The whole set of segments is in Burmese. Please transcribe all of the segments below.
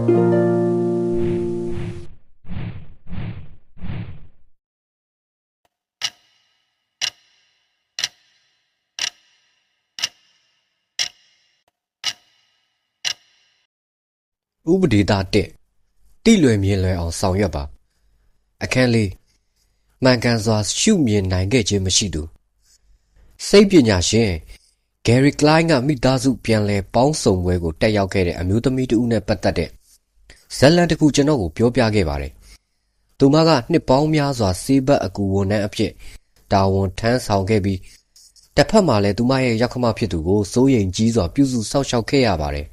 ဥပဒေသား1တိလွယ်မြင်လွယ်အောင်ဆောင်ရွက်ပါအခန်းလေးမှန်ကန်စွာရှုမြင်နိုင်ခဲ့ခြင်းမရှိသူစိတ်ပညာရှင်ဂယ်ရီကလိုင်းကမိသားစုပြန်လည်ပေါင်းစုံပွဲကိုတက်ရောက်ခဲ့တဲ့အမျိုးသမီးတဦးနဲ့ပတ်သက်တဲ့ ဇက်လန်တစ်ခုကျွန်တော်ကိုပြောပြခဲ့ပါတယ်သူမကနှစ်ပေါင်းများစွာစေးဘက်အကူဝန်ထမ်းအဖြစ်တာဝန်ထမ်းဆောင်ခဲ့ပြီးတစ်ဖက်မှာလည်းသူမရဲ့ရောက်ခမဖြစ်သူကိုစိုးရိမ်ကြီးစွာပြုစုစောင့်ရှောက်ခဲ့ရပါတယ်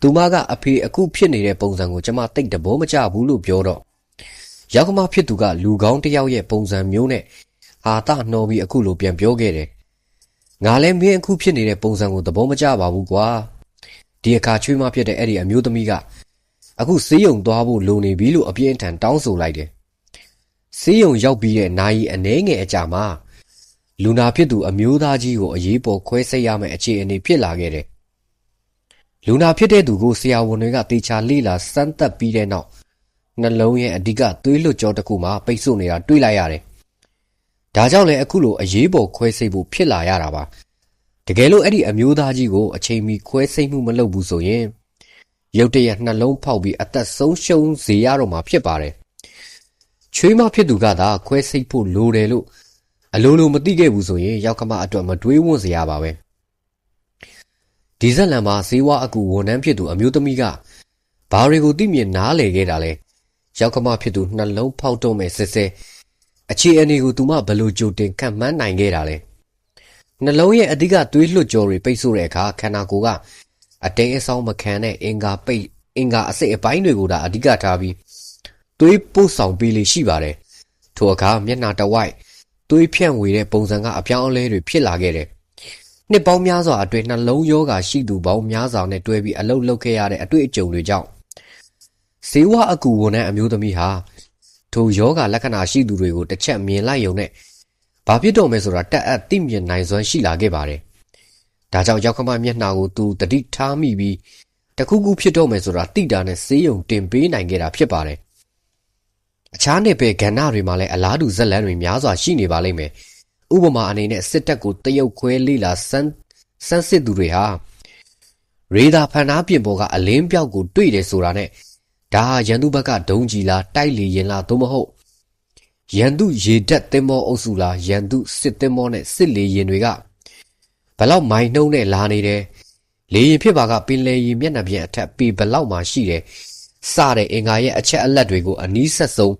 သူမကအဖေအခုဖြစ်နေတဲ့ပုံစံကိုကျွန်မတိတ်တဘောမကျဘူးလို့ပြောတော့ရောက်ခမဖြစ်သူကလူကောင်းတစ်ယောက်ရဲ့ပုံစံမျိုးနဲ့ဟာတာနှောပြီးအခုလိုပြန်ပြောခဲ့တယ်ငါလည်းမင်းအခုဖြစ်နေတဲ့ပုံစံကိုသဘောမကျပါဘူးကွာဒီအခါချွေးမဖြစ်တဲ့အဲ့ဒီအမျိုးသမီးက အခုဆေးရုံသွားဖို့လိုနေပြီလို့အပြင်းထန်တောင်းဆိုလိုက်တယ်ဆေးရုံရောက်ပြီးတဲ့နာယီအနှဲငယ်အကြာမှာလူနာဖြစ်သူအမျိုးသားကြီးကိုအရေးပေါ်ခွဲစိတ်ရမယ့်အခြေအနေဖြစ်လာခဲ့တယ်လူနာဖြစ်တဲ့သူကိုဆရာဝန်တွေကတေချာလေ့လာစမ်းသပ်ပြီးတဲ့နောက်နှလုံးရဲ့အဓိကသွေးလွှတ်ကြောတစ်ခုမှာပိတ်ဆို့နေတာတွေ့လိုက်ရတယ်။ဒါကြောင့်လည်းအခုလိုအရေးပေါ်ခွဲစိတ်ဖို့ဖြစ်လာရတာပါ။တကယ်လို့အဲ့ဒီအမျိုးသားကြီးကိုအချိန်မီခွဲစိတ်မှုမလုပ်ဘူးဆိုရင် ရုတ်တရက်နှလုံးဖောက်ပြီးအသက်ဆုံးရှုံးစေရတော့မှာဖြစ်ပါတယ်။ချွေးမဖြစ်သူကသာခွဲစိတ်ဖို့လိုတယ်လို့အလိုလိုမသိခဲ့ဘူးဆိုရင်ရောက်ခမအတွက်မတွေးဝွန့်စရာပါပဲ။ဒီဇက်လန်မှာဇေဝအကူဝန်ထမ်းဖြစ်သူအမျိုးသမီးကဘာတွေကိုသိမြင်နားလည်ခဲ့တာလဲရောက်ကမဖြစ်သူနှလုံးဖောက်တော့မဲ့စစ်စစ်အခြေအနေကိုသူမဘလို့ကြိုတင်ခံမှန်းနိုင်ခဲ့တာလဲနှလုံးရဲ့အဓိကသွေးလွှတ်ကြောတွေပိတ်ဆို့တဲ့အခါခန္ဓာကိုယ်က အတဲအဆောင်မခံတဲ့အင်္ဂါပိတ်အင်္ဂါအစိတ်အပိုင်းတွေကိုဒါအဓိကထားပြီးသွေးပို့ဆောင်ပေးလေရှိပါတယ်ထိုအခါမျက်နှာတဝိုက်သွေးဖြန့်ဝေတဲ့ပုံစံကအပြောင်းအလဲတွေဖြစ်လာခဲ့တယ်နှစ်ပေါင်းများစွာအတွင်းနှလုံးရောဂါရှိသူပေါင်းများစွာနဲ့တွဲပြီးအလုတ်လုတ်ခဲ့ရတဲ့အတွေ့အကြုံတွေကြောင့်ဇေဝအကူဝန်နဲ့အမျိုးသမီးဟာထိုယောဂလက္ခဏာရှိသူတွေကိုတစ်ချက်မြင်လိုက်ရုံနဲ့ဘာဖြစ်တော့မဲဆိုတာတက်အပ်သိမြင်နိုင်စွမ်းရှိလာခဲ့ပါတယ်။ ဒါကြောင့်ရောက်ခမမျက်နှာကိုသူတတိထားမိပြီးတခုခုဖြစ်တော့မယ်ဆိုတာတိတာနဲ့စေးရုံတင်ပေးနိုင်ခဲ့တာဖြစ်ပါတယ်။အခြားနယ်ပယ်ကဏ္ဍတွေမှာလည်းအလားတူဇက်လန်တွေများစွာရှိနေပါလိမ့်မယ်။ဥပမာအနေနဲ့စစ်တပ်ကိုတရုတ်ခွဲလိလာစမ်းစမ်းစစ်သူတွေဟာရေဒါဖန်နာပြင်ပေါ်ကအလင်းပြောက်ကိုတွေ့တယ်ဆိုတာနဲ့ဒါဟာရန်သူဘက်ကဒုံးကြီးလားတိုက်လေရင်လားသို့မဟုတ်ရန်သူရေတက်သင်္ဘောအုပ်စုလားရန်သူစစ်သင်္ဘောနဲ့စစ်လေရင်တွေက ဘလောက်မိုင်နှုံးနဲ့လာနေတယ်လေရင်ဖြစ်ပါကပင်လယ်ရေမျက်နှာပြင်အထက်ပေဘလောက်မှရှိတယ်စတဲ့အင်္ဂါရဲ့အချက်အလက်တွေကိုအနီးဆက်ဆုံး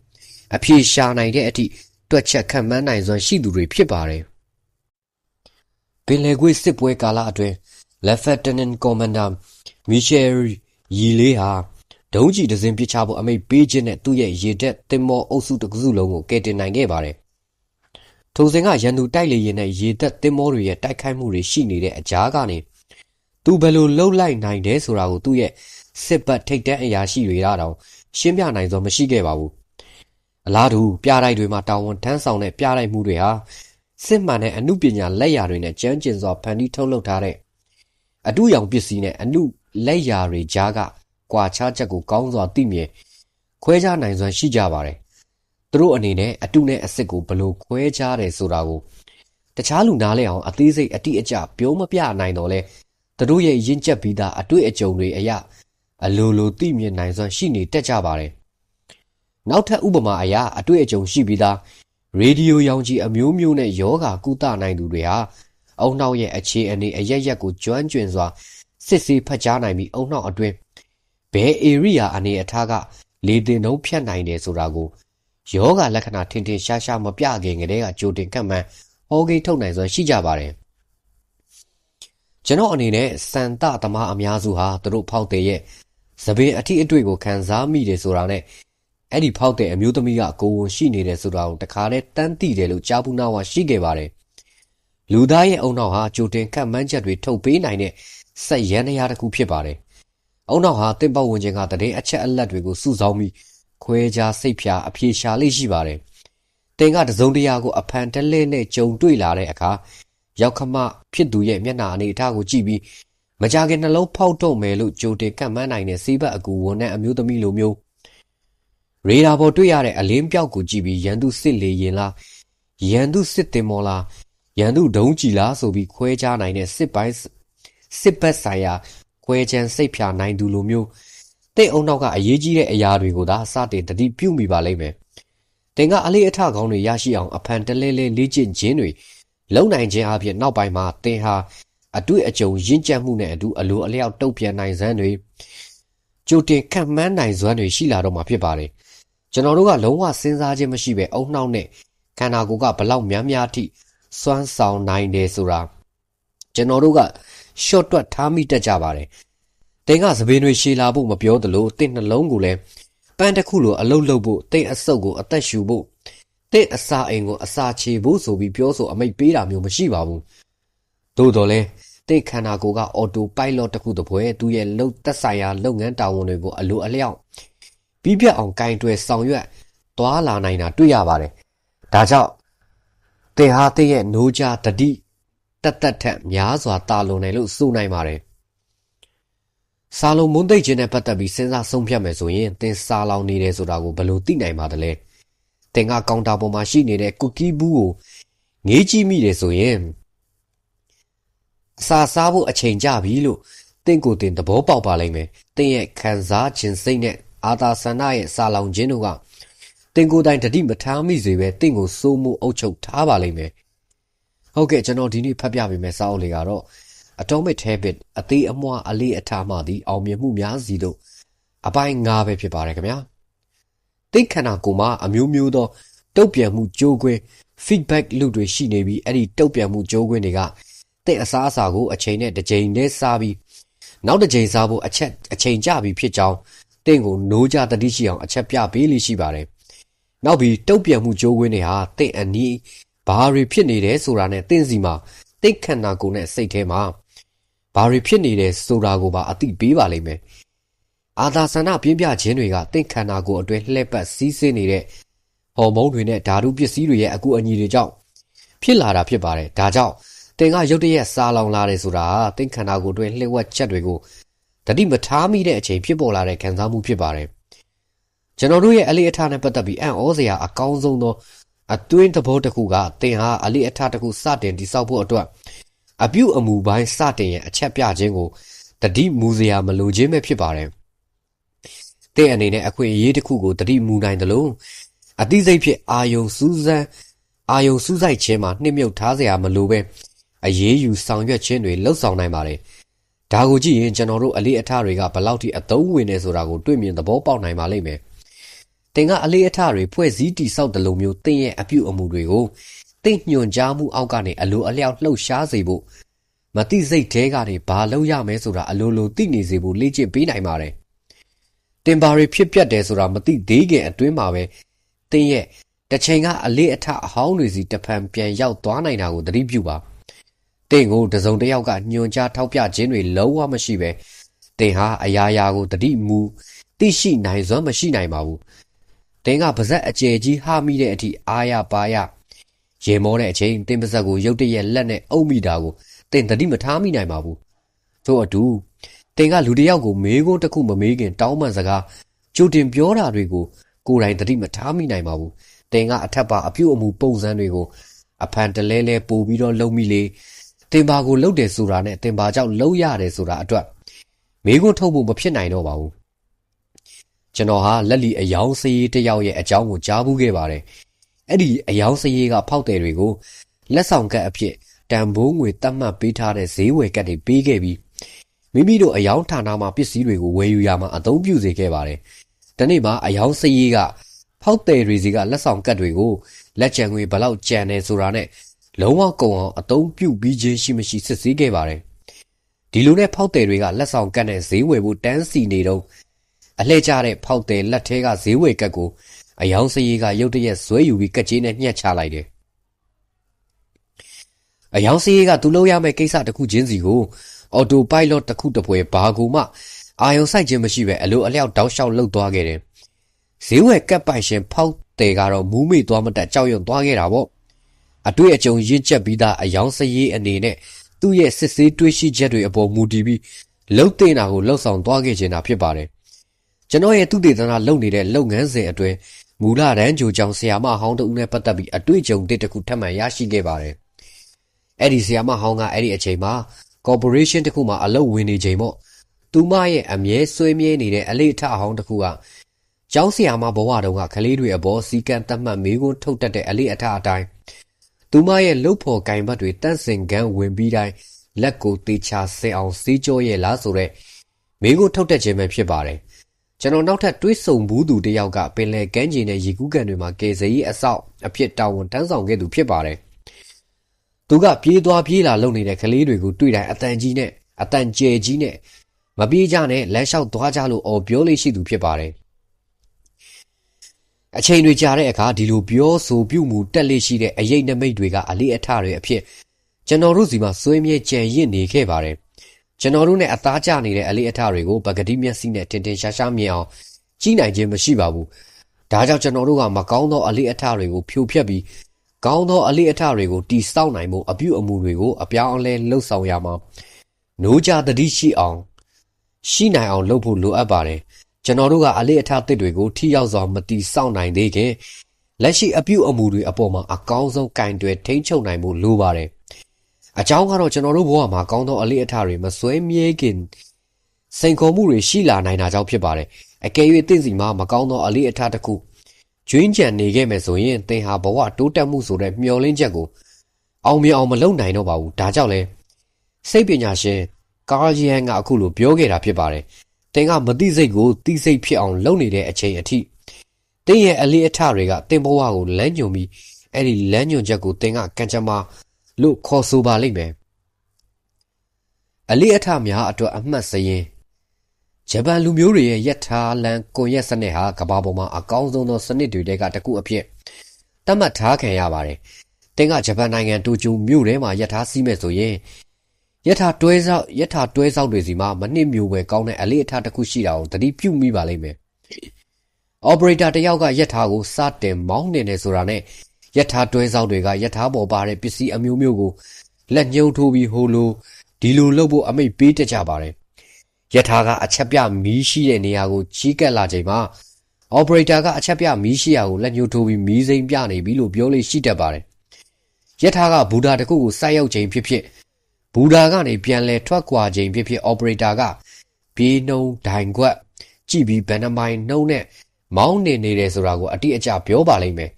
အပြေရှာနိုင်တဲ့အထိတွက်ချက်ခံမှန်းနိုင်စွမ်းရှိသူတွေဖြစ်ပါတယ်။ပင်လယ်ကွေ့စစ်ပွဲကာလအတွင်း Lieutenant Commander Michel ရီလေးဟာဒုံးကျည်တစင်းပစ်ချဖို့အမိန့်ပေးခြင်းနဲ့သူ့ရဲ့ရေတပ်သင်္ဘောအုပ်စုတစ်စုလုံးကိုကယ်တင်နိုင်ခဲ့ပါတယ်။ ထိုစဉ်ကရန်သူတိုက်လေရင်နဲ့ရေတပ်သင်္ဘောတွေရဲ့တိုက်ခိုက်မှုတွေရှိနေတဲ့အကြားကနေသူဘယ်လိုလှုပ်လိုက်နိုင်တယ်ဆိုတာကိုသူ့ရဲ့စစ်ဘက်ထိတ်တန့်အရာရှိတွေကတော့ရှင်းပြနိုင်စွာမရှိခဲ့ပါဘူး။အလားတူပြတိုက်တွေမှာတာဝန်ထမ်းဆောင်တဲ့ပြတိုက်မှုတွေဟာစစ်မှန်တဲ့အမှုပညာလက်ရာတွေနဲ့ကြမ်းကျင်စွာဖန်တီးထုတ်လုပ်ထားတဲ့အတုရောင်ပစ္စည်းနဲ့အမှုလက်ရာတွေကြားကကွာခြားချက်ကိုကောင်းစွာသိမြင်ခွဲခြားနိုင်စွမ်းရှိကြပါတယ်။ သူတို့အနေနဲ့အတုနဲ့အစစ်ကိုဘလို့ခွဲခြားတယ်ဆိုတာကိုတခြားလူနားလဲအောင်အသေးစိတ်အတိအကျပြောမပြနိုင်တော့လဲသူတို့ရဲ့ရင့်ကျက်ပြီးသားအတွေ့အကြုံတွေအရအလိုလိုသိမြင်နိုင်စွမ်းရှိနေတတ်ကြပါတယ်။နောက်ထပ်ဥပမာအရအတွေ့အကြုံရှိပြီးသားရေဒီယိုရောင်ကြီးအမျိုးမျိုးနဲ့ယောဂါကုသနိုင်သူတွေဟာအုံနှောက်ရဲ့အခြေအနေအရရက်ကိုကျွမ်းကျင်စွာစစ်ဆေးဖတ်ကြားနိုင်ပြီးအုံနှောက်အတွင်းဘယ်ဧရိယာအနေအထားကလေတင်နှုံးဖြတ်နိုင်တယ်ဆိုတာကို ယောဂါလက္ခဏာထင်ထင်ရှားရှားမပြခင်ကတည်းကကြိုတင်ကတ်မှန်းဟောကိထုတ်နိုင်စွမ်းရှိကြပါတယ်ကျွန်တော်အနေနဲ့စံတသမားအများစုဟာသူတို့ဖောက်တဲ့ရဲ့သပင်အထီးအတွေ့ကိုခံစားမိတယ်ဆိုတာနဲ့အဲ့ဒီဖောက်တဲ့အမျိုးသမီးကကိုဝန်ရှိနေတယ်ဆိုတာကိုတခါတည်းတန်းသိတယ်လို့ကြားဘူးနာဝါရှိခဲ့ပါတယ်။လူသားရဲ့အုံနောက်ဟာကြိုတင်ကတ်မှန်းချက်တွေထုတ်ပေးနိုင်တဲ့စက်ရန်ရာတစ်ခုဖြစ်ပါတယ်။အုံနောက်ဟာတင့်ပတ်ဝင်ခြင်းကတည်အချက်အလက်တွေကိုစုဆောင်းပြီး ခွဲခြားစိတ်ဖြာအပြေရှာလေးရှိပါတယ်။တင်ကတစုံတရာကိုအဖန်တလဲနဲ့ကြုံတွေ့လာတဲ့အခါရောက်ခမဖြစ်သူရဲ့မျက်နှာအနေအထားကိုကြည့်ပြီးမကြခင်နှလုံးဖောက်တော့မယ်လို့ကြိုတင်ကန့်မှန်းနိုင်တဲ့စီးဘတ်အကူဝန်နဲ့အမျိုးသမီးလိုမျိုးရေဒါပေါ်တွေ့ရတဲ့အလင်းပြောက်ကိုကြည့်ပြီးရန်သူစစ်လေရင်လားရန်သူစစ်တင်မော်လားရန်သူဒုံးကြည်လားဆိုပြီးခွဲခြားနိုင်တဲ့စစ်ပိုင်းစစ်ဘက်ဆိုင်ရာခွဲချမ်းစိတ်ဖြာနိုင်သူလိုမျိုး တိတ်အုံနောက်ကအရေးကြီးတဲ့အရာတွေကိုသာစတင်တတိပြုမိပါလိမ့်မယ်။တင်ကအလေးအထကောင်းတွေရရှိအောင်အဖန်တလဲလဲလေ့ကျင့်ခြင်းတွေလုံနိုင်ခြင်းအပြင်နောက်ပိုင်းမှာတင်ဟာအတွေ့အကြုံရင့်ကျက်မှုနဲ့အတူအလိုအလျောက်တုတ်ပြန်နိုင်စမ်းတွေကြိုတင်ခံမှန်းနိုင်စွမ်းတွေရှိလာတော့မှာဖြစ်ပါတယ်။ကျွန်တော်တို့ကလုံးဝစဉ်းစားခြင်းမရှိဘဲအုံနှောက်နဲ့ခန္ဓာကိုယ်ကဘလောက်များများထိစွမ်းဆောင်နိုင်တယ်ဆိုတာကျွန်တော်တို့ကရှော့တွက်ထားမိတတ်ကြပါတယ်။ တင်ကသပင်းတွေရှည်လာဖို့မပြောသလိုတင့်နှလုံးကိုလည်းပန်းတစ်ခုလိုအလုတ်လုတ်ဖို့တင့်အဆုပ်ကိုအသက်ရှူဖို့တင့်အစာအိမ်ကိုအစာချေဖို့ဆိုပြီးပြောဆိုအမိတ်ပေးတာမျိုးမရှိပါဘူး။သို့တော်လဲတင့်ခန္ဓာကိုယ်ကအော်တိုပိုင်လော့တစ်ခုတပွဲသူ့ရဲ့လုံသက်ဆိုင်ရာလုပ်ငန်းတာဝန်တွေကိုအလိုအလျောက်ပြီးပြတ်အောင်ကင်တွယ်ဆောင်ရွက်သွားလာနိုင်တာတွေ့ရပါတယ်။ဒါကြောင့်တင်ဟာတင့်ရဲ့노ကြတတိတက်တက်ထက်များစွာတာလွန်တယ်လို့ဆိုနိုင်ပါတယ်။ စာလုံးမွန်းသိပ်ခြင်းနဲ့ပတ်သက်ပြီးစဉ်းစားဆုံးဖြတ်မယ်ဆိုရင်တင်စာလောင်နေတယ်ဆိုတာကိုဘယ်လိုသိနိုင်ပါသလဲ။တင်ကကောင်တာပေါ်မှာရှိနေတဲ့ကုကီးဘူးကိုငေးကြည့်မိတယ်ဆိုရင်အစာစားဖို့အချိန်ကြပြီလို့တင့်ကိုတင်သဘောပေါက်ပါလိမ့်မယ်။တင့်ရဲ့ခံစားခြင်းစိတ်နဲ့အာသာဆန္ဒရဲ့စာလောင်ခြင်းတို့ကတင်ကိုယ်တိုင်တတိမထားမိစေပဲတင့်ကိုစိုးမှုအုပ်ချုပ်ထားပါလိမ့်မယ်ဟုတ်ကဲ့ကျွန်တော်ဒီနေ့ဖတ်ပြပေးမယ့်စာအုပ်လေးကတော့ Atomic Habit အသေးအမွှားအလေးအထားမှသည်အောင်မြင်မှုများစီတို့အပိုင်း၅ပဲဖြစ်ပါတယ်ခင်ဗျာတိတ်ခန္ဓာကိုယ်မှာအမျိုးမျိုးသောတုတ်ပြန်မှုကြိုးကွင်း feedback loop တွေရှိနေပြီးအဲ့ဒီတုတ်ပြန်မှုကြိုးကွင်းတွေကတင့်အစားအစာကိုအချိန်နဲ့တစ်ချိန်နဲ့စားပြီးနောက်တစ်ချိန်စားဖို့အချက်အချိန်ကြပြီးဖြစ်ကြောင်းတင့်ကိုနိုးကြတတိရှိအောင်အချက်ပြပေးလိရှိပါတယ်နောက်ပြီးတုတ်ပြန်မှုကြိုးကွင်းတွေဟာတင့်အနီးဘာတွေဖြစ်နေတယ်ဆိုတာနဲ့တင့်စီမှာတိတ်ခန္ဓာကိုယ်နဲ့စိတ်ထဲမှာ ဘာတွေဖြစ်နေတယ်ဆိုတာကိုပါအသိပေးပါလိမ့်မယ်အာသာဆန္ဒပြင်းပြခြင်းတွေကတင့်ခန္ဓာကိုယ်အတွင်းလှည့်ပတ်စီးဆင်းနေတဲ့ဟော်မုန်းတွေနဲ့ဓာတုပစ္စည်းတွေရဲ့အကူအညီတွေကြောင့်ဖြစ်လာတာဖြစ်ပါတယ်ဒါကြောင့်တင်ကရုတ်တရက်စားလောင်လာတယ်ဆိုတာတင့်ခန္ဓာကိုယ်အတွင်းလှည့်ဝက်ချက်တွေကိုတတိမထားမိတဲ့အချိန်ဖြစ်ပေါ်လာတဲ့ခံစားမှုဖြစ်ပါတယ်ကျွန်တော်တို့ရဲ့အလေးအထားနဲ့ပတ်သက်ပြီးအံ့ဩစရာအကောင်းဆုံးသောအတွင်းသဘောတစ်ခုကသင်ဟာအလေးအထားတစ်ခုစတင်တည်ဆောက်ဖို့အတွက် အပြုအမူပိုင်းစတင်ရဲ့အချက်ပြခြင်းကိုတတိမူစရာမလိုခြင်းပဲဖြစ်ပါတယ်။သင်အနေနဲ့အခွင့်အရေးတစ်ခုကိုတတိမူနိုင်တယ်လို့အသိစိတ်ဖြစ်အာယုံစူးစမ်းအာယုံစူးစိုက်ခြင်းမှာနှိမ့်မြုပ်ထားစရာမလိုပဲအရေးယူဆောင်ရွက်ခြင်းတွေလှုပ်ဆောင်နိုင်ပါတယ်။ဒါကိုကြည့်ရင်ကျွန်တော်တို့အလေးအထားတွေကဘလောက်ထိအသုံးဝင်နေဆိုတာကိုတွေ့မြင်သဘောပေါက်နိုင်ပါလိမ့်မယ်။တင်ကအလေးအထတွေဖွဲ့စည်းတည်ဆောက်တယ်လို့မျိုးတင်ရဲ့အပြုအမူတွေကို တင့်ညွန်ကြားမှုအောက်ကနေအလိုအလျောက်လှုပ်ရှားစေဖို့မတိစိတ်သေးကနေဘာလုပ်ရမလဲဆိုတာအလိုလိုသိနေစေဖို့လေ့ကျင့်ပေးနိုင်ပါတယ်တင်ပါရီဖြစ်ပြတ်တယ်ဆိုတာမသိသေးခင်အတွင်းမှာပဲတင်ရဲ့တစ်ချိန်ကအလေးအထအဟောင်းတွေစီတဖန်ပြန်ရောက်သွားနိုင်တာကိုသတိပြုပါတင်ကိုတစုံတစ်ယောက်ကညွန်ကြားထောက်ပြခြင်းတွေလုံးဝမရှိပဲတင်ဟာအရာရာကိုတတိမူသိရှိနိုင်စွမ်းမရှိနိုင်ပါဘူးတင်းကပါဇက်အကျယ်ကြီးဟာမိတဲ့အထိအားရပါရ ရေမောတဲ့အချိန်တင်းပါဇက်ကိုရုတ်တရက်လက်နဲ့အုပ်မိတာကိုတင်းတတိမထားမိနိုင်ပါဘူးထို့အတူတင်းကလူတယောက်ကိုမေးခွန်းတစ်ခုမမေးခင်တောင်းပန်စကားကြိုတင်ပြောတာတွေကိုကိုယ်တိုင်တတိမထားမိနိုင်ပါဘူးတင်းကအထက်ပါအပြုတ်အမူပုံစံတွေကိုအဖန်တလဲလဲပို့ပြီးတော့လုံမိလေတင်ပါကိုလှုပ်တယ်ဆိုတာနဲ့တင်ပါကြောင့်လှုပ်ရတယ်ဆိုတာအတွက်မေးခွန်းထုတ်ဖို့မဖြစ်နိုင်တော့ပါဘူးကျွန်တော်ဟာလက်လီအယောင်စည်တယောက်ရဲ့အကြောင်းကိုကြားဘူးခဲ့ပါတယ်။ အဲ့ဒီအယောင်စည်ကဖောက်တယ်တွေကိုလက်ဆောင်ကတ်အဖြစ်တန်ဖိုးငွေတတ်မှတ်ပေးထားတဲ့ဈေးဝယ်ကတ်တွေပေးခဲ့ပြီးမိမိတို့အယောင်ဌာနမှာပစ္စည်းတွေကိုဝယ်ယူရမှာအသုံးပြုစေခဲ့ပါတယ်။ဒီနေ့မှာအယောင်စည်ကဖောက်တယ်တွေစီကလက်ဆောင်ကတ်တွေကိုလက်ကျန်ငွေဘလောက်ကျန်နေဆိုတာနဲ့လုံးဝကုန်အောင်အသုံးပြုပြီးခြင်းရှိမရှိစစ်ဆေးခဲ့ပါတယ်။ဒီလိုနဲ့ဖောက်တယ်တွေကလက်ဆောင်ကတ်နဲ့ဈေးဝယ်ဖို့တန်းစီနေတော့အလှဲ့ကျတဲ့ဖောက်တယ်လက်ထဲကဈေးဝယ်ကတ်ကို အယောင်စရီကရုတ်တရက်ဇွဲယူပြီးကတ်ကြီးနဲ့ညှက်ချလိုက်တယ်။အယောင်စရီကသူ့လုပ်ရမယ့်ကိစ္စတစ်ခုချင်းစီကိုအော်တိုပိုင်လော့တစ်ခုတပွဲဘာကူမှအာယုံဆိုင်ခြင်းမရှိပဲအလိုအလျောက်တောက်လျှောက်လှုပ်သွားခဲ့တယ်။ဈေးဝယ်ကတ်ပိုင်ရှင်ဖောက်တယ်ကတော့မူးမေ့သွားမတတ်ကြောက်ရွံ့သွားခဲ့တာပေါ့။အတွေ့အကြုံရင့်ကျက်ပြီးသားအယောင်စရီအနေနဲ့သူ့ရဲ့စစ်ဆေးတွေးရှိချက်တွေအပေါ်မူတည်ပြီးလှုပ်တင်တာကိုလှုပ်ဆောင်သွားခဲ့ခြင်းတာဖြစ်ပါတယ်ကျွန်တော်ရဲ့သူတေသနာလုပ်နေတဲ့လုပ်ငန်းစဉ်အတွင်း မူလတန်းကြိုကြောင်ဆရာမဟောင်းတို့နဲ့ပတ်သက်ပြီးအတွေ့အကြုံတစ်တစ်ခုထပ်မံရရှိခဲ့ပါတယ်အဲ့ဒီဆရာမဟောင်းကအဲ့ဒီအချိန်မှာ corporation တစ်ခုမှာအလုပ်ဝင်နေချိန်ပေါ့သူမရဲ့အမြဲဆွေးမြဲနေတဲ့အလေးအထအဟောင်းတစ်ခုကကျောင်းဆရာမဘဝတုန်းကကလေးတွေအပေါ်စီကံတတ်မှတ်မိကွန်းထုတ်တတ်တဲ့အလေးအထအတိုင်းသူမရဲ့လှုပ်ဖို့ကင်ဘတ်တွေတန့်စင်ကန်းဝင်ပြီးတိုင်းလက်ကိုတေချာဆင်အောင်စီးကြောရဲ့လားဆိုတော့မိကွန်းထုတ်တတ်ခြင်းပဲဖြစ်ပါတယ် ကျွန်တော်နောက်ထပ်တွေးဆုံဘူးသူတယောက်ကပင်လယ်ကမ်းခြေနဲ့ရေကူးကန်တွေမှာကေဇီအဆောက်အဖြစ်တာဝန်ထမ်းဆောင်ခဲ့သူဖြစ်ပါတယ်သူကပြေးသွားပြေးလာလုပ်နေတဲ့ကလေးတွေကိုတွေ့တိုင်းအတန်ကြီးနဲ့အတန်ကျဲကြီးနဲ့မပြေးကြနဲ့လမ်းလျှောက်သွားကြလို့အော်ပြောလေးရှိသူဖြစ်ပါတယ်အချိန်တွေကြာတဲ့အခါဒီလိုပြောဆိုပြုမှုတက်လေးရှိတဲ့အရေးနမိတ်တွေကအလေးအထတွေအဖြစ်ကျွန်တော်တို့စီမှာဆွေးမြေကြံရင့်နေခဲ့ပါတယ် ကျွန်တော်တို့နဲ့အသားကျနေတဲ့အလေးအထတွေကိုပကတိမျက်စိနဲ့တင်တင်ရှားရှားမြင်အောင်ကြီးနိုင်ခြင်းမရှိပါဘူးဒါကြောင့်ကျွန်တော်တို့ကမကောင်းသောအလေးအထတွေကိုဖြိုဖျက်ပြီးကောင်းသောအလေးအထတွေကိုတီစောက်နိုင်မှုအပြုအမူတွေကိုအပြောင်းအလဲလှုပ်ဆောင်ရမှာနိုးကြတတိရှိအောင်ရှိနိုင်အောင်လုပ်ဖို့လိုအပ်ပါတယ်ကျွန်တော်တို့ကအလေးအထသစ်တွေကိုထိရောက်စွာမတီစောက်နိုင်သေးခင်လက်ရှိအပြုအမူတွေအပေါ်မှာအကောင်းဆုံးကင်တွယ်ထိန်းချုပ်နိုင်မှုလိုပါတယ် အကြောင်းကတော့ကျွန်တော်တို့ဘဝမှာကောင်းသောအလေးအထတွေမစွဲမြဲခင်စိန်ခေါ်မှုတွေရှိလာနိုင်တာကြောင့်ဖြစ်ပါတယ်အကယ်၍တင့်စီမှာမကောင်းသောအလေးအထတစ်ခုကျွင်းကြံနေခဲ့မယ်ဆိုရင်သင်ဟာဘဝတိုးတက်မှုဆိုတဲ့မျှော်လင့်ချက်ကိုအောင်မြင်အောင်မလုပ်နိုင်တော့ပါဘူးဒါကြောင့်လဲစိတ်ပညာရှင်ကာယန်ကအခုလိုပြောခဲ့တာဖြစ်ပါတယ်သင်ကမသိစိတ်ကိုသိစိတ်ဖြစ်အောင်လုပ်နေတဲ့အချိန်အထိသင်ရဲ့အလေးအထတွေကသင်ဘဝကိုလမ်းညွှန်ပြီးအဲ့ဒီလမ်းညွှန်ချက်ကိုသင်ကကံကြမ္မာ လို့ခေါ်ဆိုပါလိမ့်မယ်အလေးအထများအတွက်အမှတ်စရင်ဂျပန်လူမျိုးတွေရဲ့ယထာလန်ကွန်ရက်စနစ်ဟာကမ္ဘာပေါ်မှာအကောင်းဆုံးသောစနစ်တွေထဲကတစ်ခုအဖြစ်သတ်မှတ်ထားခံရပါတယ်။တင်ကဂျပန်နိုင်ငံတိုကျိုမြို့ထဲမှာယထာစီးမဲ့ဆိုရင်ယထာတွဲဆောက်ယထာတွဲဆောက်တွေစီမှာမနစ်မျိုးပဲကောင်းတဲ့အလေးအထတစ်ခုရှိတာကိုသတိပြုမိပါလိမ့်မယ်။ operator တယောက်ကယထာကိုစတင်မောင်းနေတယ်ဆိုတာနဲ့ ယထာတွဲဆောက်တွေကယထာပေါ်ပါတဲ့ပစ္စည်းအမျိုးမျိုးကိုလက်ညှိုးထိုးပြီးဟိုလိုဒီလိုလုပ်ဖို့အမိတ်ပေးတတ်ကြပါတယ်ယထာကအချက်ပြမီးရှိတဲ့နေရာကိုချီးကပ်လာချိန်မှာ operator ကအချက်ပြမီးရှိရာကိုလက်ညှိုးထိုးပြီးမီးစိမ်းပြနေပြီလို့ပြောလို့ရှိတတ်ပါတယ်ယထာကဘူဒါတစ်ခုကိုစိုက်ရောက်ချိန်ဖြစ်ဖြစ်ဘူဒါကနေပြန်လဲထွက်ခွာချိန်ဖြစ်ဖြစ် operator ကဘေးနှုံဒိုင်ခွက် ကြည့်ပြီးဘယ်နှမိုင်နှုံးနဲ့မောင်းနေနေတယ်ဆိုတာကိုအတိအကျပြောပါလိမ့်မယ်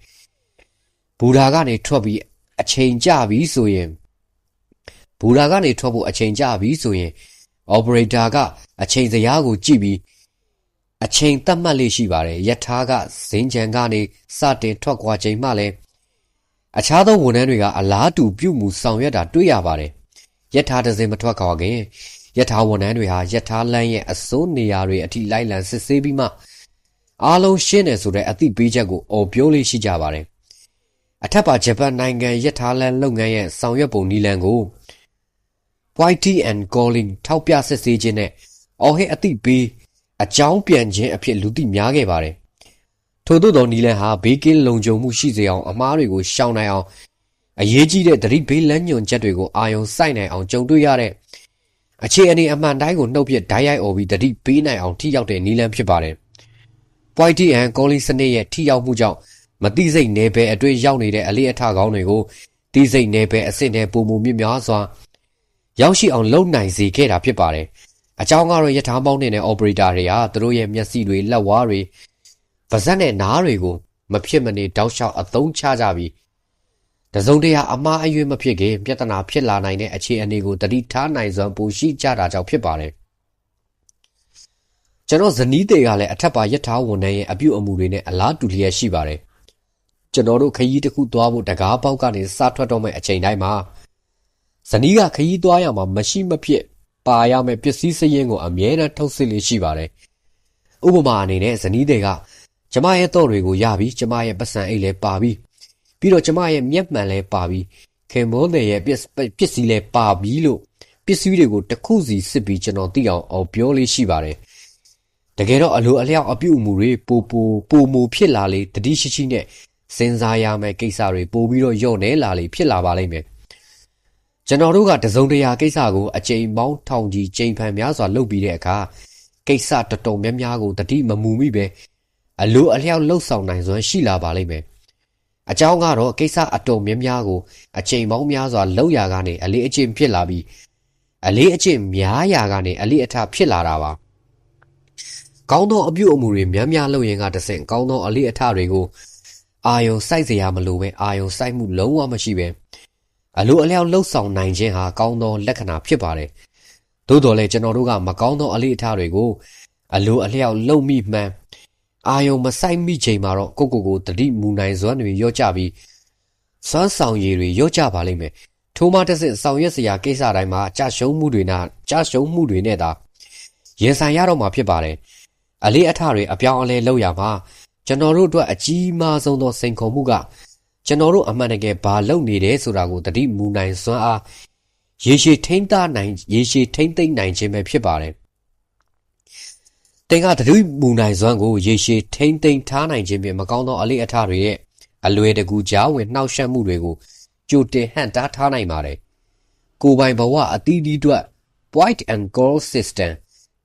ဘူဒါကနေထွက်ပြီးအချိန်ကျပြီဆိုရင်ဘူဒါကနေထွက်ဖို့အချိန်ကျပြီဆိုရင် operator ကအချိန်စရာကိုကြည့်ပြီးအချိန်သတ်မှတ်လေးရှိပါတယ်ယထာကဇင်းချံကနေစတင်ထွက်ခွာချိန်မှလည်းအခြားသောဝန်ထမ်းတွေကအလားတူပြုမှုဆောင်ရွက်တာတွေ့ရပါတယ်ယထာတစ်စင်မထွက်ခွာခင်ယထာဝန်ထမ်းတွေဟာယထာလမ်းရဲ့အစိုးနေရာတွေအထိလိုက်လံစစ်ဆေးပြီးမှအားလုံးရှင်းတယ်ဆိုတဲ့အသိပေးချက်ကိုအော်ပြောလေးရှိကြပါတယ် အထက်ပါဂျပန်နိုင်ငံယထာလန်လုပ်ငန်းရဲ့ဆောင်ရွက်ပုံနည်းလမ်းကို YT and calling ထောက်ပြစစ်ဆေးခြင်းနဲ့အော်ဟစ်အသိပေးအကြောင်းပြန်ခြင်းအဖြစ်လူသိများခဲ့ပါတယ်။ထို့သောသောနီလန်ဟာဘေးကင်းလုံခြုံမှုရှိစေအောင်အမားတွေကိုရှောင်နိုင်အောင်အရေးကြီးတဲ့သတိဘေးလမ်းညွန်ချက်တွေကိုအာရုံစိုက်နိုင်အောင်ကြုံတွေ့ရတဲ့အခြေအနေအမှန်တိုင်းကိုနှုတ်ပြဓာတ်ရိုက်អော်ပြီးသတိပေးနိုင်အောင်ထိရောက်တဲ့နီလန်ဖြစ်ပါတယ်။ YT and calling စနစ်ရဲ့ထိရောက်မှုကြောင့် မတိစိတ်နယ်ပယ်အတွင်းရောက်နေတဲ့အလေးအထကောင်းတွေကိုတိစိတ်နယ်ပယ်အဆင့်နဲ့ပုံမှုမြင့်များစွာရောက်ရှိအောင်လုပ်နိုင်စေခဲ့တာဖြစ်ပါတယ်။အကြောင်းကတော့ယထာမောင်းနေတဲ့ operator တွေဟာသူတို့ရဲ့မျက်စိတွေလက်ဝါးတွေပါးစပ်နဲ့နားတွေကိုမဖြစ်မနေတောက်လျှောက်အသုံးချကြပြီးတစုံတရာအမှားအယွင်းမဖြစ်ခင်ပြဿနာဖြစ်လာနိုင်တဲ့အခြေအနေကိုတတိထားနိုင်စွမ်းပိုရှိကြတာကြောင့်ဖြစ်ပါတယ်။ကျွန်တော်ဇနီးတွေကလည်းအထက်ပါယထာဝန်ထမ်းရဲ့အပြုအမူတွေနဲ့အလားတူလျက်ရှိပါတယ်။ ကျွန်တော်တို့ခရီးတစ်ခုသွားဖို့တကားပေါက်ကနေစထွက်တော့မယ့်အချိန်တိုင်းမှာဇနီးကခရီးသွားရမှာမရှိမဖြစ်ပါရမယ့်ပစ္စည်းစရင်ကိုအမြဲတမ်းထုတ်စစ်လေးရှိပါတယ်။ဥပမာအနေနဲ့ဇနီးတွေကကျမရဲ့တော့တွေကိုရပြီးကျမရဲ့ပတ်စံအိတ်လည်းပါပြီးပြီးတော့ကျမရဲ့မျက်မှန်လည်းပါပြီးခင်မိုးတဲ့ရဲ့ပစ္စည်းလည်းပါပြီးလို့ပစ္စည်းတွေကိုတစ်ခုစီစစ်ပြီးကျွန်တော်သိအောင်အောင်ပြောလေးရှိပါတယ်။တကယ်တော့အလိုအလျောက်အပြုအမူတွေပိုပိုပိုမိုဖြစ်လာလေတတိရှိရှိနဲ့ စဉ်းစားရမယ့်ကိစ္စတွေပိုပြီးတော့ညော့နေလာလေဖြစ်လာပါလိမ့်မယ်။ကျွန်တော်တို့ကတစုံတရာကိစ္စကိုအချိန်ပေါင်းထောင်ကြီးချိန်ဖန်များစွာလုပ်ပြီးတဲ့အခါကိစ္စတော်တော်များများကိုတတိမမူမိပဲအလိုအလျောက်လှုပ်ဆောင်နိုင်စွမ်းရှိလာပါလိမ့်မယ်အကြောင်းကတော့ကိစ္စအတော်များများကိုအချိန်ပေါင်းများစွာလှုပ်ရကနေအလေးအကျင့်ဖြစ်လာပြီးအလေးအကျင့်များရာကနေအလေးအထဖြစ်လာတာပါကောင်းသောအပြုအမူတွေများများလုပ်ရင်ကတဆင့်ကောင်းသောအလေးအထတွေကို အာယုံစိုက်စရာမလိုပဲအာယုံစိုက်မှုလုံးဝမရှိပဲအလိုအလျောက်လှုပ်ဆောင်နိုင်ခြင်းဟာကောင်းသောလက္ခဏာဖြစ်ပါတယ်သို့တော်လည်းကျွန်တော်တို့ကမကောင်းသောအလေးအထတွေကိုအလိုအလျောက်လှုပ်မိမှန်းအာယုံမဆိုင်မိချိန်မှာတော့ကိုကိုကိုတတိမူနိုင်စွမ်းတွေရော့ကြပြီးစွမ်းဆောင်ရည်တွေရော့ကြပါလိမ့်မယ်ထိုးမတစ်စစ်ဆောင်ရွက်စရာကိစ္စတိုင်းမှာကြာရှုံးမှုတွေနဲ့ကြာရှုံးမှုတွေနဲ့သာရင်ဆိုင်ရတော့မှာဖြစ်ပါတယ်အလေးအထတွေအပြောင်းအလဲလုပ်ရမှာ ကျွန်တော်တို့အတွက်အကြီးမားဆုံးသောစိန်ခေါ်မှုကကျွန်တော်တို့အမှန်တကယ်ဘာလုပ်နေတယ်ဆိုတာကိုတတိမူနိုင်စွမ်းအားရေရှည်ထိမ့်သားနိုင်ရေရှည်ထိမ့်သိမ့်နိုင်ခြင်းပဲဖြစ်ပါတယ်တင်ကတတိမူနိုင်စွမ်းကိုရေရှည်ထိမ့်သိမ့်ထားနိုင်ခြင်းဖြင့်မကောင်းသောအလေးအထတွေရဲ့အလွယ်တကူကြားဝင်နှောက်ယှက်မှုတွေကိုကြိုတင်ဟန့်တားထားနိုင်ပါတယ်ကိုပိုင်ဘဝအသီးသီးအတွက် point and goal system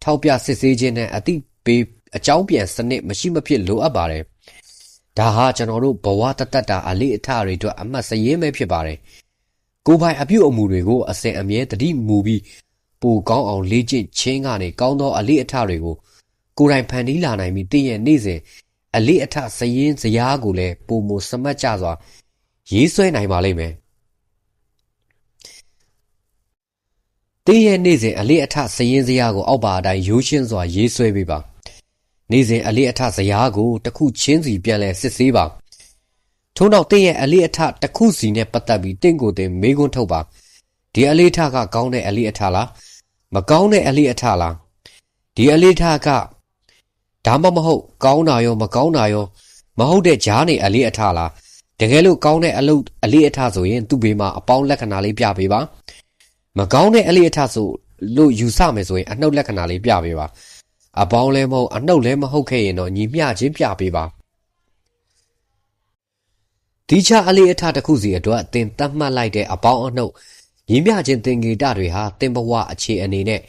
ထောက်ပြစစ်ဆေးခြင်းနဲ့အသည့်ပေး အကြောင်းပြန်စနစ်မရှိမဖြစ်လိုအပ်ပါတယ်ဒါဟာကျွန်တော်တို့ဘဝတတတာအလေးအထတွေအတွက်အမှတ်စရင်းပဲဖြစ်ပါတယ်ကိုပိုင်အပြုအမူတွေကိုအစဉ်အမြဲတတိမူပြီးပိုကောင်းအောင်လေ့ကျင့်ခြင်းကနေကောင်းသောအလေးအထတွေကိုကိုယ်တိုင်ဖန်တီးလာနိုင်ပြီးတင့်ရဲ့နေ့စဉ်အလေးအထစရင်စရားကိုလည်းပုံမစမတ်ကြစွာရေးဆွဲနိုင်ပါလိမ့်မယ်တင့်ရဲ့နေ့စဉ်အလေးအထစရင်စရားကိုအောက်ပါအတိုင်းရိုးရှင်းစွာရေးဆွဲပေးပါ နေ့စဉ်အလေးအထစရားကိုတစ်ခုချင်းစီပြန်လဲစစ်ဆေးပါထို့နောက်တင့်ရဲ့အလေးအထတစ်ခုစီနဲ့ပတ်သက်ပြီးတင့်ကိုယ်တင်မေးခွန်းထုတ်ပါဒီအလေးအထကကောင်းတဲ့အလေးအထလားမကောင်းတဲ့အလေးအထလားဒီအလေးအထကဒါမှမဟုတ်ကောင်းတာရောမကောင်းတာရောမဟုတ်တဲ့ဂျားနေအလေးအထလားတကယ်လို့ကောင်းတဲ့အလုပ်အလေးအထဆိုရင်သူ့ဘေးမှာအပေါင်းလက္ခဏာလေးပြပေးပါမကောင်းတဲ့အလေးအထဆိုလို့ယူဆမယ်ဆိုရင်အနှုတ်လက္ခဏာလေးပြပေးပါ အပေါင်းလည်းမဟုတ်အနှုတ်လည်းမဟုတ်ခဲ့ရင်တော့ညီမျှချင်းပြပေးပါဒီချအလေးအထတစ်ခုစီအတွက်အတင်တတ်မှတ်လိုက်တဲ့အပေါင်းအနှုတ်ညီမျှချင်းသင်္ကေတတွေဟာတင်ဘဝအခြေအနေနဲ့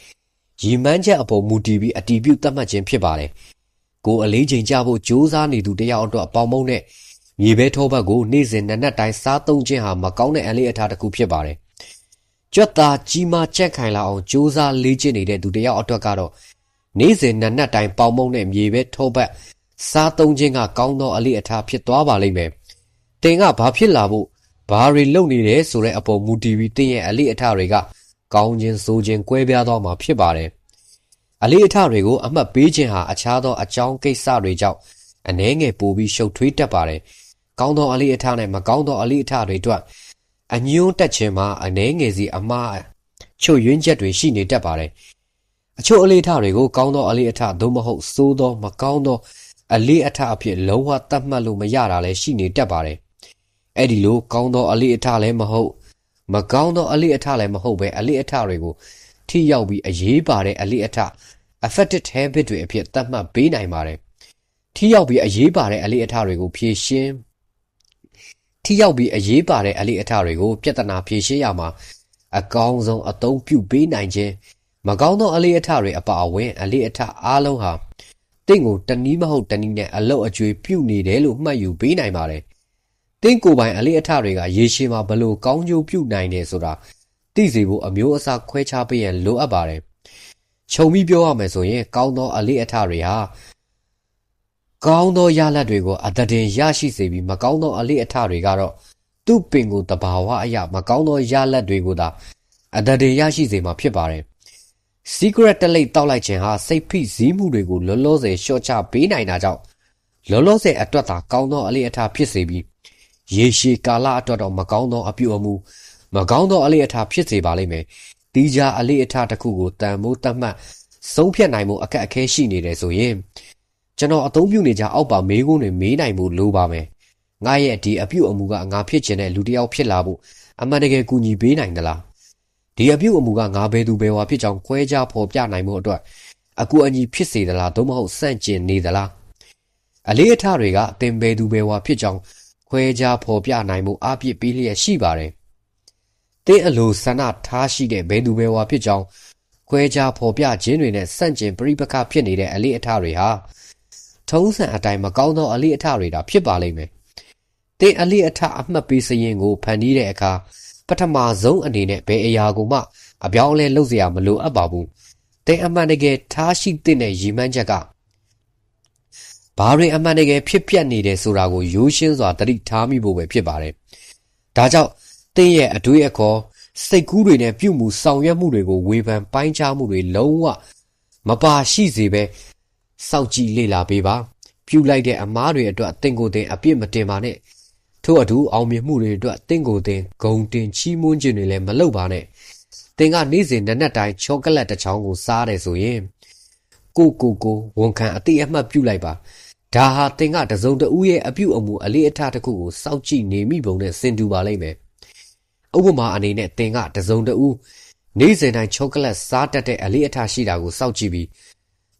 ရီမန်းချက်အပေါ်မူတည်ပြီးအတီးပြုတ်တတ်မှတ်ခြင်းဖြစ်ပါတယ်ကိုအလေးချိန်ကြဖို့ကြိုးစားနေသူတယောက်အတွက်အပေါင်းမုံနဲ့မြေပဲထောဘက်ကိုနေ့စဉ်နက်နက်တိုင်းစားသုံးခြင်းဟာမကောင်းတဲ့အလေးအထားတစ်ခုဖြစ်ပါတယ်ကြွက်သားကြီးမားချက်ခိုင်လာအောင်ကြိုးစားလေ့ကျင့်နေတဲ့သူတယောက်အတွက်ကတော့ နေ့စဉ်နက်နက်တိုင်းပေါင်မုံနဲ့မြေပဲထောဘက်စားသုံးခြင်းကကောင်းသောအလေးအထားဖြစ်သွားပါလိမ့်မယ်တင်ကဘာဖြစ်လာဖို့ဘာတွေလုပ်နေတယ်ဆိုတဲ့အပေါ်မူတည်ပြီးတင်ရဲ့အလေးအထားတွေကကောင်းခြင်းဆိုးခြင်းကွဲပြားသွားမှာဖြစ်ပါတယ်အလေးအထတွေကိုအမှတ်ပေးခြင်းဟာအခြားသောအကြောင်းကိစ္စတွေကြောင့်အနှဲငယ်ပိုပြီးရှုပ်ထွေးတတ်ပါတယ်။ကောင်းသောအလေးအထနဲ့မကောင်းသောအလေးအထတွေအတွက်အညွန်းတက်ခြင်းမှာအနှဲငယ်စီအမှားချုပ်ယွင်းချက်တွေရှိနေတတ်ပါတယ်။ အချို့အလေးအထတွေကိုကောင်းသောအလေးအထသို့မဟုတ်ဆိုးသောမကောင်းသောအလေးအထအဖြစ်လုံးဝသတ်မှတ်လို့မရတာလည်းရှိနေတတ်ပါတယ်။အဲ့ဒီလိုကောင်းသောအလေးအထလည်းမဟုတ်မကောင်းသောအလေးအထလည်းမဟုတ်ပဲအလေးအထတွေကိုထိရောက်ပြီးအရေးပါတဲ့အလေးအထ affected habit တွေအဖြစ်သတ်မှတ်ပေးနိုင်ပါတယ်။ထိရောက်ပြီးအရေးပါတဲ့အလေးအထတွေကိုဖြည့်ရှင်းထိရောက်ပြီးအရေးပါတဲ့အလေးအထတွေကိုပြဿနာဖြည့်ရှင်းရမှာအကောင်းဆုံးအသုံးပြုပေးနိုင်ခြင်း မကောင်းသောအလေးအထတွေအပါအဝင် အလေးအထအားလုံးဟာတင့်ကိုတနည်းမဟုတ်တနည်းနဲ့အလုတ်အကျွေးပြုနေတယ်လို့မှတ်ယူပေးနိုင်ပါတယ်။တင့်ကိုယ်ပိုင်အလေးအထတွေကရေရှည်မှာဘလို့ကောင်းကျိုးပြုနိုင်တယ်ဆိုတာသိစေဖို့အမျိုးအစားခွဲခြားပေးရန်လိုအပ်ပါတယ်။ခြုံပြီးပြောရမယ်ဆိုရင် ကောင်းသောအလေးအထတွေဟာကောင်းသောရလဒ်တွေကိုအတတင်ရရှိစေပြီးမကောင်းသောအလေးအထတွေကတော့သူ့ပင်ကိုတဘာဝအရာမကောင်းသောရလဒ်တွေကိုသာအတတင်ရရှိစေမှာဖြစ်ပါတယ်။ secret တလိပ်တောက်လိုက်ခြင်းဟာစိတ်ဖိစီးမှုတွေကိုလောလောဆယ်ရှော့ချပေးနိုင်တာကြောင့်လောလောဆယ်အတွက်သာကောင်းသောအလေးအထဖြစ်စေပြီးရေရှည်ကာလအတွက်တော့မကောင်းသောအပြုအမူမကောင်းသောအလေးအထားဖြစ်စေပါလိမ့်မယ်။တီးခြားအလေးအထားတစ်ခုကိုတန်မိုးတတ်မှတ်ဆုံးဖြတ်နိုင်မှုအခက်အခဲရှိနေတယ်ဆိုရင်ကျွန်တော်အသုံးပြုနေကြအောက်ပါမေးခွန်းတွေမေးနိုင်မှုလိုပါမယ်။ငါရဲ့ဒီအပြုအမူကငါဖြစ်ချင်တဲ့လူတစ်ယောက်ဖြစ်လာဖို့အမှန်တကယ်ကူညီပေးနိုင်သလား။ ဒီအပြုအမူကငါဘယ်သူဘယ်ဝါဖြစ်ကြောင်းခွဲခြားဖော်ပြနိုင်မှုအတွက်အကူအညီဖြစ်စေသလားသို့မဟုတ်စန့်ကျင်နေသလား။အလေးအထားတွေကသင်ဘယ်သူဘယ်ဝါဖြစ်ကြောင်းခွဲခြားဖော်ပြနိုင်မှုအပြစ်ပေးလျက်ရှိပါတယ်။သင်အလိုဆန္ဒထားရှိတဲ့ဘယ်သူဘယ်ဝါဖြစ်ကြောင်းခွဲခြားဖော်ပြခြင်းတွေနဲ့စန့်ကျင်ပြိပခဖြစ်နေတဲ့အလေးအထတွေဟာထုံးစံအတိုင်းမကောင်းသောအလေးအထတွေဒါဖြစ်ပါလိမ့်မယ်။သင်အလေးအထအမှတ်ပေးစရင်ကိုဖန်တီးတဲ့အခါ ပထမဆုံးအနေနဲ့ဘယ်အရာကိုမှအပြောင်းအလဲလုပ်เสียမလိုအပ်ပါဘူး။သင်အမှန်တကယ်ထားရှိတဲ့ရည်မှန်းချက်ကဘာတွေအမှန်တကယ်ဖြစ်ပျက်နေတယ်ဆိုတာကိုရိုးရှင်းစွာသတိထားမိဖို့ပဲဖြစ်ပါတယ်။ဒါကြောင့်သင်ရဲ့အတွေးအခေါ်စိတ်ကူးတွေနဲ့ပြုမှုဆောင်ရွက်မှုတွေကိုဝေဖန်ပိုင်းခြားမှုတွေလုံးဝမပါရှိစေပဲစောင့်ကြည့်လေ့လာပေးပါပြုလိုက်တဲ့အမားတွေအတွက်အသင်ကိုယ်တင်အပြစ်မတင်ပါနဲ့ ထို့အတူအောင်မြင်မှုတွေအတွက်အသင်ကိုယ်တင်ဂုံတင်ချီးမွမ်းခြင်းတွေလည်းမလုပ်ပါနဲ့သင်ကနေ့စဉ်နက်နက်တိုင်းချောကလက်တစ်ချောင်းကိုစားတယ်ဆိုရင်ကိုကိုကိုဝန်ခံအတိအမှတ်ပြုလိုက်ပါဒါဟာသင်ကတစုံတဦးရဲ့အပြုအမူအလေးအထားတစ်ခုကိုစောင့်ကြည့်နေမိပုံနဲ့ဆင်တူပါလိမ့်မယ်ဥပမာအနေနဲ့သင်ကတစုံတဦးနေ့စဉ်တိုင်းချောကလက်စားတတ်တဲ့အလေးအထားရှိတာကိုစောင့်ကြည့်ပြီး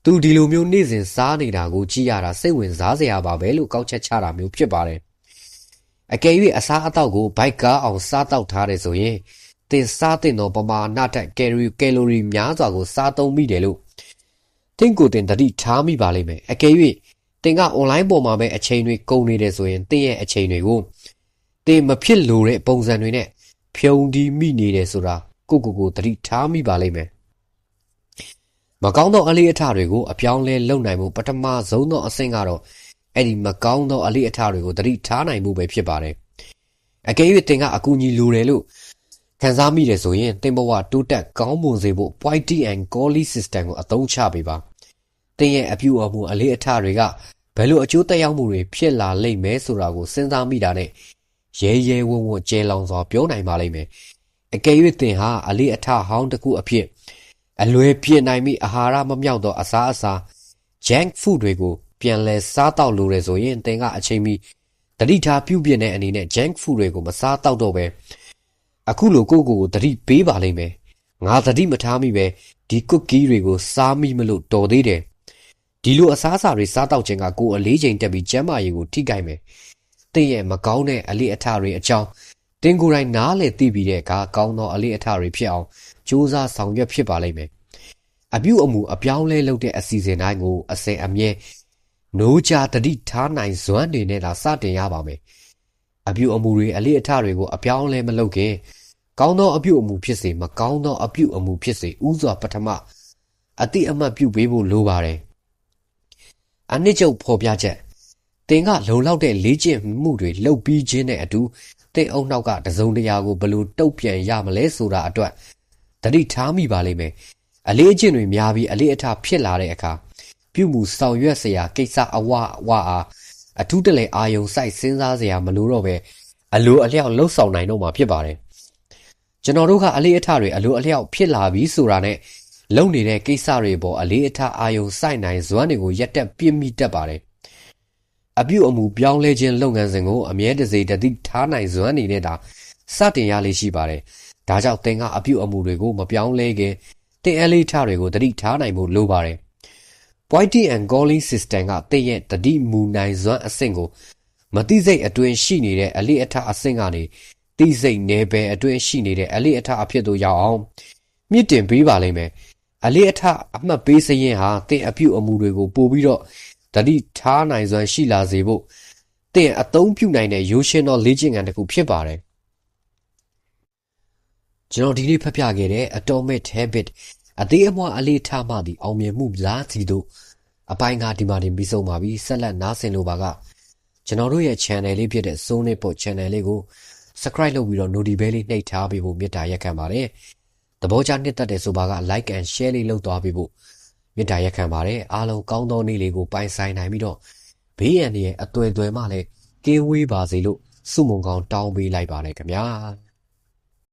သူဒီလိုမျိုးနေ့စဉ်စားနေတာကိုကြည့်ရတာစိတ်ဝင်စားစရာပါပဲလို့ကောက်ချက်ချတာမျိုးဖြစ်ပါတယ် အကယ်၍အစားအသောက်ကိုဘိုက်ကားအောင်စားတောက်ထားတယ်ဆိုရင်သင်စားတဲ့သောပမာဏထက်ကယ်ရီကယ်လိုရီများစွာကိုစားသုံးမိတယ်လို့သင်ကိုယ်တင်တတိထားမိပါလိမ့်မယ်အကယ်၍သင်ကအွန်လိုင်းပေါ်မှာပဲအချိန်တွေကုန်နေတယ်ဆိုရင်သင်ရဲ့အချိန်တွေကိုသင်မဖြစ်လို့တဲ့ပုံစံတွေနဲ့ဖြုံဒီမိနေတယ်ဆိုတာကိုကိုကိုတတိထားမိပါလိမ့်မယ်မကောင်းသောအလေးအထတွေကိုအပြောင်းလဲလုပ်နိုင်မှုပထမဆုံးသောအဆင့်ကတော့ အဲ့ဒီမကောင်းသောအလေးအထတွေကိုတတိထားနိုင်မှုပဲဖြစ်ပါတယ်အကယ်၍သင်ကအကူအညီလိုတယ်လို့ခံစားမိတယ်ဆိုရင်သင်ဘဝတိုးတက်ကောင်းမွန်စေဖို့ Pointy and Collie system ကိုအသုံးချပေးပါသင်ရဲ့အပြုအမူအလေးအထတွေကဘယ်လိုအကျိုးသက်ရောက်မှုတွေဖြစ်လာလိမ့်မယ်ဆိုတာကိုစဉ်းစားမိတာနဲ့ရဲရဲဝံ့ဝံ့ကျဲလောင်စွာပြောနိုင်ပါလိမ့်မယ်အကယ်၍သင်ဟာအလေးအထဟောင်းတစ်ခုအဖြစ်အလွယ်ပြည့်နိုင်မိအာဟာရမမြောက်သောအစားအစာ junk food တွေကို ပြန်လဲစားတော့လို့ရဆိုရင်သင်ကအချိန်မီတတိထားပြုပြင်တဲ့အနေနဲ့ junk food တွေကိုမစားတော့တော့ပဲအခုလိုကိုကိုကိုတတိပေးပါလိမ့်မယ်ငါတတိမထားမိပဲဒီ cookie တွေကိုစားမိမလို့တော်သေးတယ်ဒီလိုအစားအစာတွေစားတော့ခြင်းကကိုအလေးချိန်တက်ပြီးကျန်းမာရေးကိုထိခိုက်မယ်တင့်ရဲ့မကောင်းတဲ့အလေးအထတွေအကြောင်းတင်ကိုယ်တိုင်နားလည်သိပြီးတဲ့အခါကောင်းသောအလေးအထတွေဖြစ်အောင်ကြိုးစားဆောင်ရွက်ဖြစ်ပါလိမ့်မယ်အပြုအမူအပြောင်းလဲလုပ်တဲ့အစီအစဉ်တိုင်းကိုအစင်အမြဲ နိုးကြတတိထားနိုင်စွမ်းတွေနဲ့သာစတင်ရပါမယ်အပြုအမူတွေအလေးအထတွေကိုအပြောင်းလဲမလုပ်ခင်ကောင်းသောအပြုအမူဖြစ်စေမကောင်းသောအပြုအမူဖြစ်စေဥစွာပထမအတိအမှတ်ပြုပေးဖို့လိုပါတယ်အနှစ်ချုပ်ဖော်ပြချက်တင်ကလုံလောက်တဲ့လေ့ကျင့်မှုတွေလုပ်ပြီးခြင်းနဲ့အတူတင်အုံနောက်ကတစုံတရာကိုဘလို့တုတ်ပြန်ရမလဲဆိုတာအတွက်တတိထားမိပါလိမ့်မယ်အလေးအကျင့်တွေများပြီးအလေးအထားဖြစ်လာတဲ့အခါ ပြုမှုဆောင်ရွက်စရာကိစ္စအဝဝအားအထူးတလဲအာယုံစိုက်စဉ်းစားစရာမလိုတော့ပဲအလိုအလျောက်လှုပ်ဆောင်နိုင်တော့မှာဖြစ်ပါတယ်ကျွန်တော်တို့ကအလေးအထတွေအလိုအလျောက်ဖြစ်လာပြီဆိုတာနဲ့လုံနေတဲ့ကိစ္စတွေပေါ်အလေးအထအာယုံစိုက်နိုင်စွမ်းတွေကိုရက်တက်ပြင်းမိတတ်ပါတယ်အပြုအမူပြောင်းလဲခြင်းလုပ်ငန်းစဉ်ကိုအမြဲတစေတတိထားနိုင်စွမ်းနေနဲ့ဒါစတင်ရလေးရှိပါတယ်ဒါကြောင့်သင်ကအပြုအမူတွေကိုမပြောင်းလဲခင်တင်အလေးထားတွေကိုတတိထားနိုင်ဖို့လိုပါတယ် Pointy and Golly system ကသင်ရဲ့တတိမူနိုင်စွမ်းအဆင့်ကိုမတိစိတ်အတွင်းရှိနေတဲ့အလေးအထားအဆင့်ကနေတိစိတ်နယ်ပယ်အတွင်းရှိနေတဲ့အလေးအထားအဖြစ်သို့ရောက်အောင်မြင့်တင်ပေးပါလိမ့်မယ်။အလေးအထားအမှတ်ပေးစရင်ဟာသင်အပြုအမူတွေကိုပို့ပြီးတော့တတိထားနိုင်စွမ်းရှိလာစေဖို့သင်အသုံးပြုနိုင်တဲ့ရိုးရှင်းသောလေ့ကျင့်ခန်းတစ်ခုဖြစ်ပါတယ်ကျွန်တော်ဒီနေ့ဖတ်ပြခဲ့တဲ့ Atomic Habit အသေးအမွှားအလေးထားမှသည်အောင်မြင်မှုလားစီတို့အပိုင်းကဒီမှာတင်ပြီးဆုံးပါပြီဆက်လက်နားဆင်လိုပါကကျွန်တော်တို့ရဲ့ channel လေးဖြစ်တဲ့ Zone Report channel လေးကို subscribe လုပ်ပြီးတော့ notification လေးနှိပ်ထားပေးဖို့မေတ္တာရက်ခံပါတယ်သဘောကျနှစ်သက်တဲ့ဆိုပါက like and share လေးလုပ်သွားပေးဖို့မေတ္တာရက်ခံပါတယ်အားလုံးကောင်းသောနေ့လေးကိုပိုင်ဆိုင်နိုင်ပြီးတော့ဘေးရန်ရဲ့အသွယ်သွယ်မှလည်းကင်းဝေးပါစေလို့ဆုမွန်ကောင်းတောင်းပေးလိုက်ပါတယ်ခင်ဗျာ